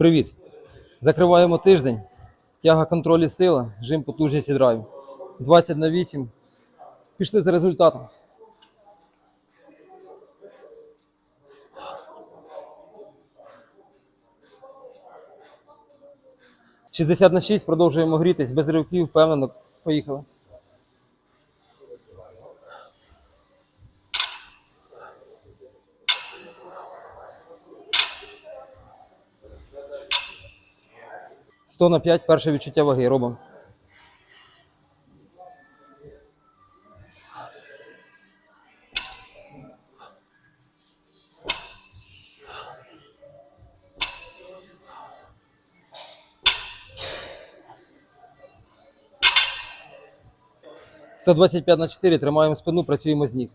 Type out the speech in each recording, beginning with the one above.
Привіт! Закриваємо тиждень. Тяга контроль сила, жим потужність і драйв. 20 на 8. Пішли за результатом. Шістдесят на 6, продовжуємо грітись, без ривків, впевнено. Поїхали. Сто на 5, перше відчуття ваги робимо. Сто двадцять п'ять на 4, тримаємо спину, працюємо з ніг.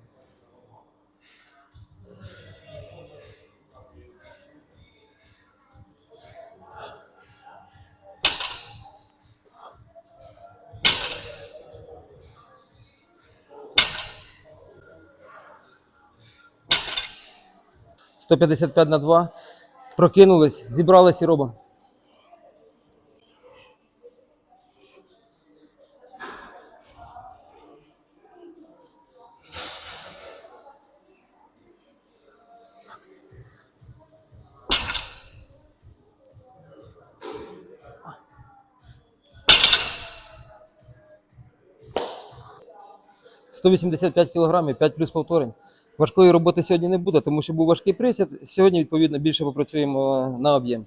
Сто п'ятдесят п'ять на 2. Прокинулись, зібрались і робимо. – 185 кг, 5 плюс повторень. Важкої роботи сьогодні не буде, тому що був важкий присід. Сьогодні, відповідно, більше попрацюємо на об'єм.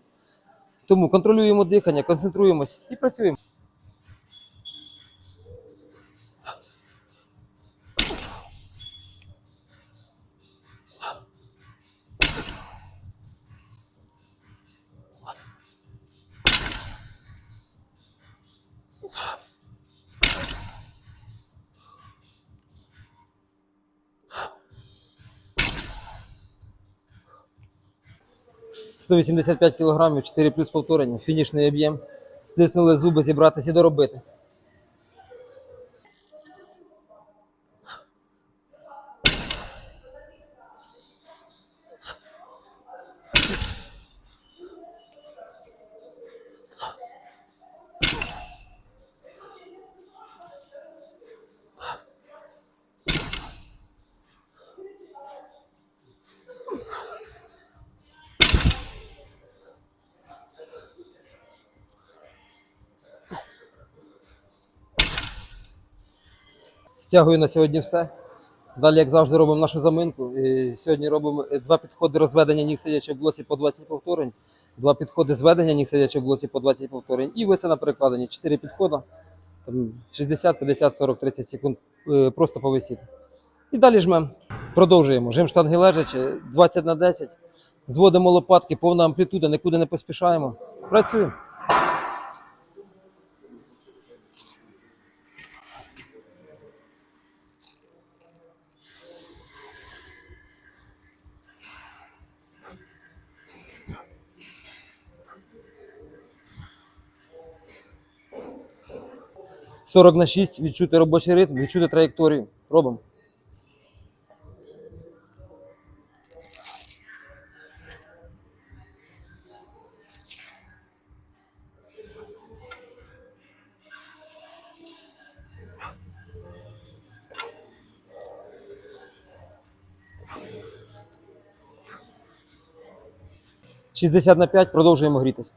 Тому контролюємо дихання, концентруємось і працюємо. – 185 кг, 4 плюс повторення, фінішний об'єм. Стиснули зуби, зібратися доробити. Стягую на сьогодні все. Далі, як завжди, робимо нашу заминку. І сьогодні робимо е, два підходи розведення ніг сидячого в блоці по 20 повторень, два підходи зведення ніг сидячого в блоці по 20 повторень. І ви це на перекладенні. Чотири підходи. 60, 50, 40, 30 секунд е, просто повисіти. І далі жмемо. Продовжуємо. Жим штанги лежачи, 20 на 10. Зводимо лопатки, повна амплітуда, нікуди не поспішаємо. Працюємо. – 40 на 6, відчути робочий ритм, відчути траєкторію. Робимо. Шістдесят на п'ять продовжуємо грітись.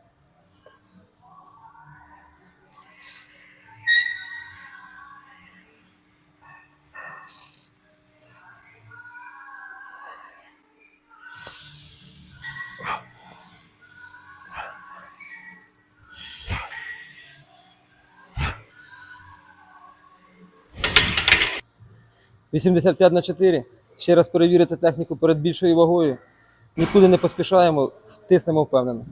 85 на 4. Ще раз перевірити техніку перед більшою вагою. Нікуди не поспішаємо, тиснемо впевнено.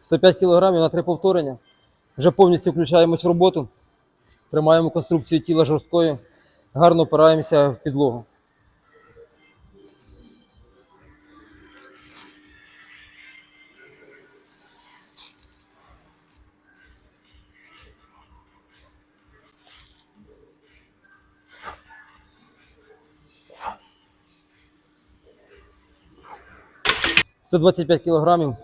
Сто кілограмів на три повторення. Вже повністю включаємось в роботу, тримаємо конструкцію тіла жорсткою, гарно опираємося в підлогу. Сто двадцять кілограмів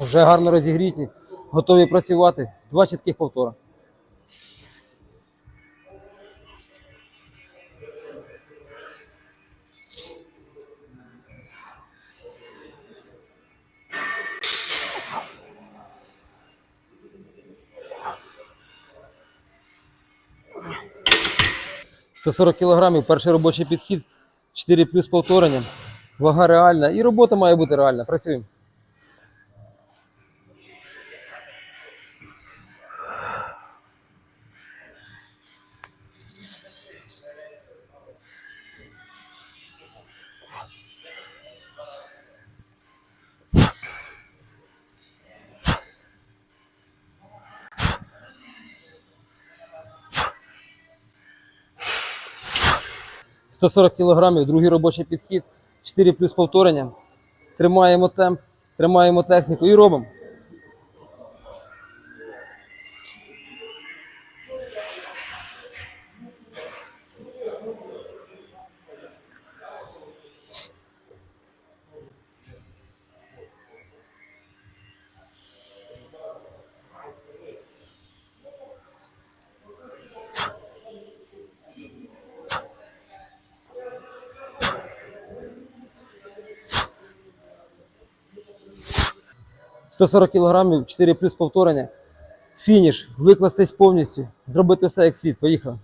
вже гарно розігріті готові працювати. Два чітких повтора. – 140 кг, перший робочий підхід, 4 плюс повторення, вага реальна і робота має бути реальна. Працюємо. – 140 кг, другий робочий підхід, 4 плюс повторення. Тримаємо темп, тримаємо техніку і робимо. – 140 кг, 4 плюс повторення. Фініш, викластись повністю, зробити все як слід. Поїхали.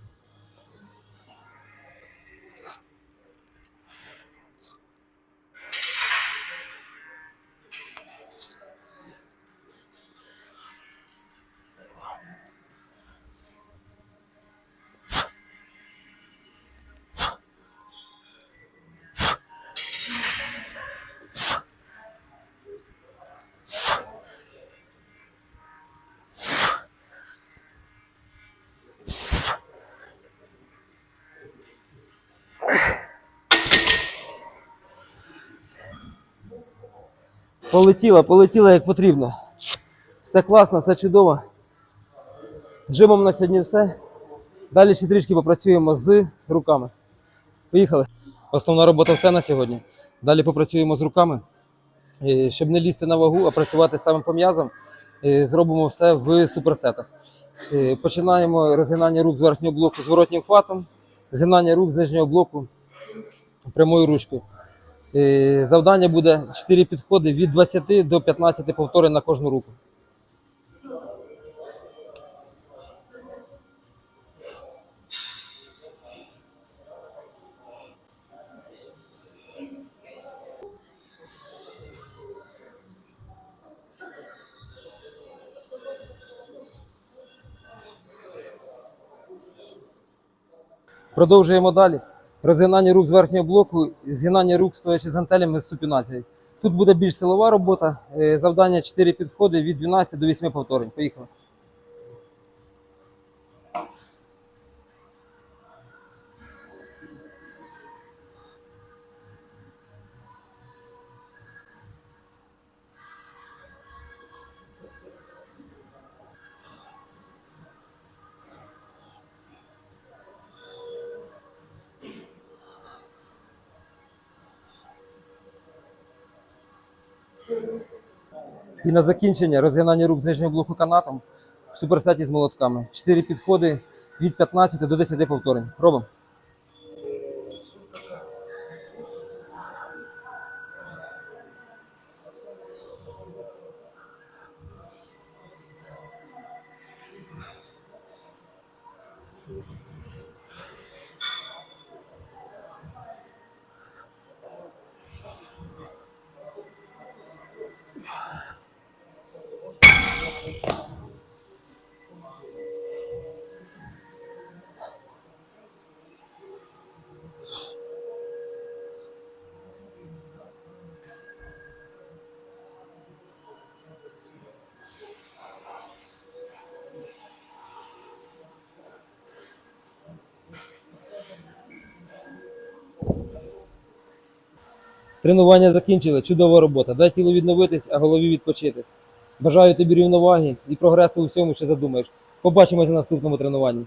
Полетіла, полетіла як потрібно. Все класно, все чудово. Жимом на сьогодні все. Далі ще трішки попрацюємо з руками. Поїхали. Основна робота все на сьогодні. Далі попрацюємо з руками. Щоб не лізти на вагу, а працювати самим по м'язам, зробимо все в суперсетах. Починаємо розгинання рук з верхнього блоку зворотнім хватом, згинання рук з нижнього блоку прямою ручкою. Е, Завдання буде 4 підходи від 20 до 15 повторень на кожну руку. Продовжуємо далі. Розгинання рук з верхнього блоку, згинання рук стоячи з гантелями з супінацією. Тут буде більш силова робота. Е, Завдання 4 підходи від 12 до 8 повторень. Поїхали. І на закінчення розгинання рук з нижнього блоку канатом в суперсеті з молотками. 4 підходи від 15 до 10 повторень. Робимо. Тренування закінчили. Чудова робота. Дай тілу відновитись, а голові відпочити. Бажаю тобі рівноваги і прогресу у всьому, що задумаєш. Побачимось на наступному тренуванні.